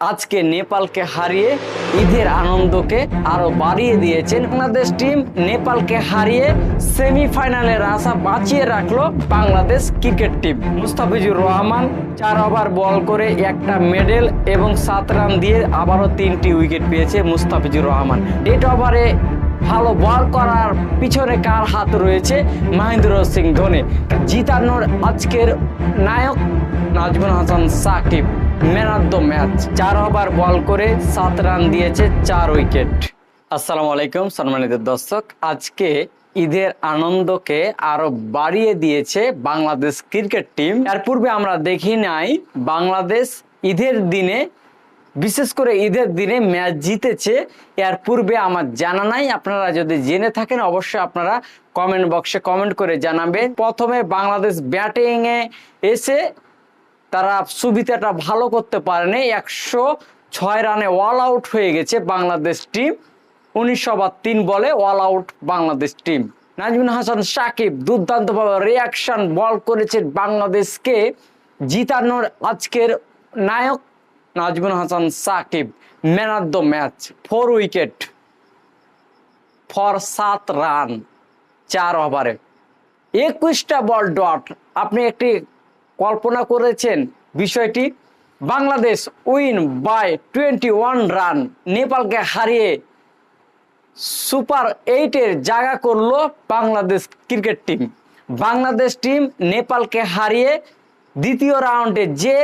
আজকে নেপালকে হারিয়ে ঈদের আনন্দকে আরও বাড়িয়ে দিয়েছেন বাংলাদেশ টিম। নেপালকে হারিয়ে সেমিফাইনালের আশা বাঁচিয়ে রাখল বাংলাদেশ ক্রিকেট টিম। মুস্তাফিজুর রহমান চার ওভার বল করে একটা মেডেল এবং সাত রান দিয়ে আবারও তিনটি উইকেট পেয়েছে মুস্তাফিজুর রহমান। ডেট ওভারে ভালো বল করার পিছনে কার হাত রয়েছে মহেন্দ্র সিং ধোনি? জিতানোর আজকের নায়ক Nazmul Hasan Sakib. Man of the match. চার ওভার বল করে সাত রান দিয়েছে চার উইকেট। আসসালামু আলাইকুম, সম্মানিত দর্শক। আজকে ঈদের আনন্দকে আরও বাড়িয়ে দিয়েছে বাংলাদেশ ক্রিকেট টিম। এর পূর্বে আমরা দেখি নাই, বাংলাদেশ ঈদের দিনে, বিশেষ করে ঈদের দিনে ম্যাচ জিতেছে। এর পূর্বে আমার জানা নাই, আপনারা যদি জেনে থাকেন অবশ্যই আপনারা কমেন্ট বক্সে কমেন্ট করে জানাবেন। প্রথমে বাংলাদেশ ব্যাটিংয়ে এসে তারা সুবিধাটা ভালো করতে পারেনি। একশো ছয় রানে অল আউট হয়ে গেছে বাংলাদেশ টিম উনিশশো বা তিন বলে all out Bangladesh team Nazmul Hasan, Sakib দুর্দান্তভাবে রিয়াকশন বল করেছে বাংলাদেশকে। জিতানোর আজকের নায়ক Nazmul Hasan, Sakib man of the match four wicket for সাত রান, চার ওভারে একুশটা বল ডট আপনি একটি কল্পনা করেছেন বিষয়টি, Bangladesh win by twenty one run. নেপালকে হারিয়ে সুপার এইটের জায়গা করল Bangladesh cricket team. Bangladesh team নেপালকে হারিয়ে দ্বিতীয় রাউন্ডে যে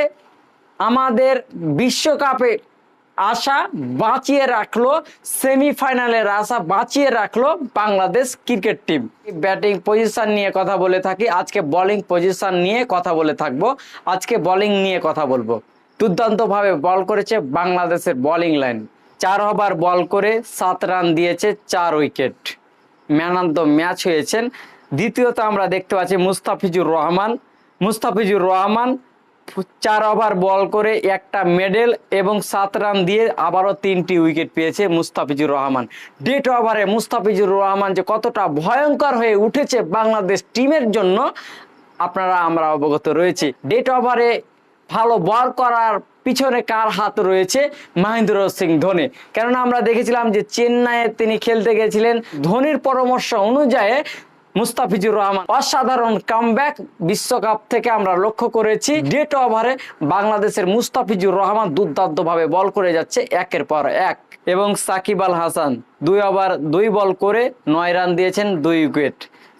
আমাদের বিশ্বকাপে আশা বাঁচিয়ে রাখল সেমিফাইনালের আশা বাঁচিয়ে রাখল Bangladesh cricket team. Batting position নিয়ে কথা বলে থাকি, আজকে বোলিং পজিশন নিয়ে কথা বলে থাকব। আজকে বোলিং নিয়ে কথা বলব। দুর্দান্তভাবে বল করেছে বাংলাদেশের বোলিং লাইন চার ওভার বল করে সাত রান দিয়েছে, চার wicket. Man of the match হয়েছেন। দ্বিতীয়ত আমরা দেখতে পাচ্ছি মুস্তাফিজুর রহমান। মুস্তাফিজুর রহমান চার ওভার বল করে একটা মেডেল এবং সাত রান দিয়ে আবারও তিনটি উইকেট পেয়েছে মুস্তাফিজুর রহমান। ডেট ওভারে মুস্তাফিজুর রহমান যে কতটা ভয়ঙ্কর হয়ে উঠেছে বাংলাদেশ টিমের জন্য, আপনারা, আমরা অবগত রয়েছি। ডেট ওভারে ভালো বল করার পিছনে কার হাত রয়েছে? মহেন্দ্র সিং ধোনি। কেননা আমরা দেখেছিলাম যে চেন্নাইয়ে তিনি খেলতে গেছিলেন। ধোনির পরামর্শ অনুযায়ী মুস্তাফিজুর রহমান। অসাধারণ কামব্যাক বিশ্বকাপ থেকে আমরা লক্ষ্য করেছি। ডেট ওভারে বাংলাদেশের মুস্তাফিজুর রহমান দুর্দান্তভাবে বল করে যাচ্ছে একের পর এক। এবং সাকিব আল হাসান দুই ওভার দুই বল করে নয় রান দিয়েছেন, দুই উইকেট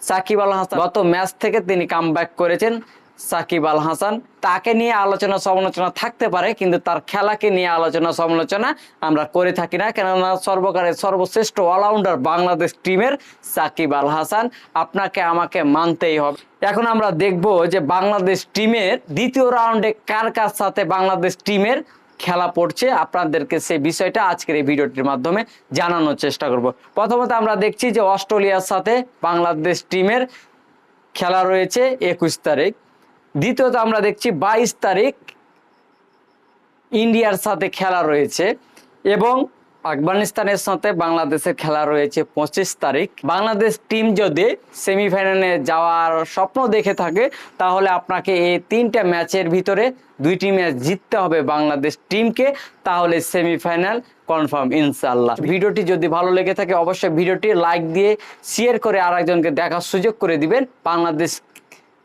সাকিব আল হাসান গত ম্যাচ থেকে তিনি কামব্যাক করেছেন। সাকিব আল হাসান। তাকে নিয়ে আলোচনা সমালোচনা থাকতে পারে, কিন্তু তার খেলাকে নিয়ে আলোচনা সমালোচনা আমরা করে থাকি না। কেননা সর্বকালের সর্বশ্রেষ্ঠ অলরাউন্ডার বাংলাদেশ টিমের সাকিব আল হাসান। আপনাকে, আমাকে মানতেই হবে। এখন আমরা দেখব যে বাংলাদেশ টিমের দ্বিতীয় রাউন্ডে কার কার সাথে বাংলাদেশ টিমের খেলা পড়ছে, আপনাদেরকে সেই বিষয়টা আজকের এই ভিডিওটির মাধ্যমে জানানোর চেষ্টা করব। প্রথমত আমরা দেখছি যে অস্ট্রেলিয়ার সাথে বাংলাদেশ টিমের খেলা রয়েছে একুশ তারিখ। দ্বিতীয়ত আমরা দেখছি বাইশ তারিখ ইন্ডিয়ার সাথে খেলা রয়েছে এবং আফগানিস্তানের সাথে বাংলাদেশের খেলা রয়েছে পঁচিশ তারিখ। বাংলাদেশ টিম যদি সেমিফাইনালে যাওয়ার স্বপ্ন দেখে থাকে, তাহলে আপনাকে এই তিনটা ম্যাচের ভিতরে দুইটি ম্যাচ জিততে হবে বাংলাদেশ টিমকে, তাহলে সেমিফাইনাল কনফার্ম ইনশাল্লাহ ভিডিওটি যদি ভালো লেগে থাকে, অবশ্যই ভিডিওটি লাইক দিয়ে শেয়ার করে আরেকজনকে দেখার সুযোগ করে দিবেন। বাংলাদেশ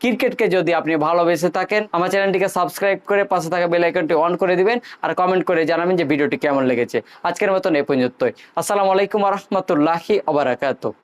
ক্রিকেটকে যদি আপনি ভালোবেসে থাকেন, আমার চ্যানেলটিকে সাবস্ক্রাইব করে পাশে থাকা বেল আইকনটি অন করে দিবেন আর কমেন্ট করে জানাবেন যে ভিডিওটি কেমন লেগেছে। আজকের মতন এ পর্যন্তই। আসসালামু আলাইকুম রহমতুল্লাহি আবরাকাত